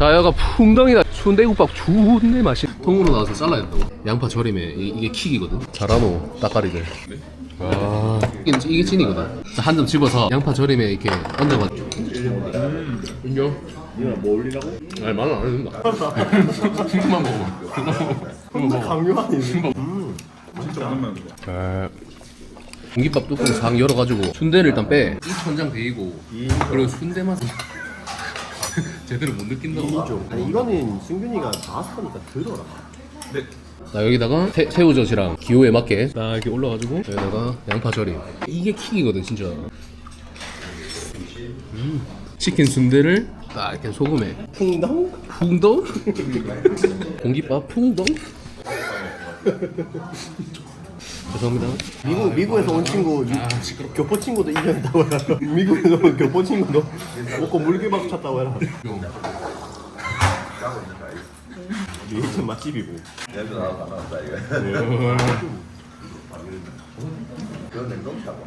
자 여가 풍덩이다 순대국밥 존내 맛이. 통으로 나와서 잘라야 된다고? 양파 절임에 이, 이게 킥이거든? 잘하노 따까리들. 아. 이게, 이게 찐이거든. 한 점 집어서 양파 절임에 이렇게 얹어가지고 인정? 니가 뭐 올리라고? 아니 말은 안 해도 된다. 그만 먹어. 그만 먹어. 강요하니 진짜 오랜만에 먹어. 공깃밥 뚜껑 상 열어가지고 순대를 일단 빼. 이 천장 베이고 그리고 순대 맛은 제대로 못 느낀다고. 아니 이거는 승균이가 나왔으니까 들어라 나 여기다가 새, 새우젓이랑 기호에 맞게 딱 이렇게 올라가지고 여기다가 양파 절임. 이게 킥이거든 진짜. 음. 치킨 순대를 딱 이렇게 소금에 풍덩? 풍덩? 공깃밥 풍덩? 죄송합니다. 미국, 미국에서 온 친구 교포 친구도 이겨냈다고 해라. 미국에서 온 교포 친구도 먹고 물개밥 찼다고 해라. 리액션 맛집이고. 얘도 나왔다 나왔다 이거. 그건 냉동 차고.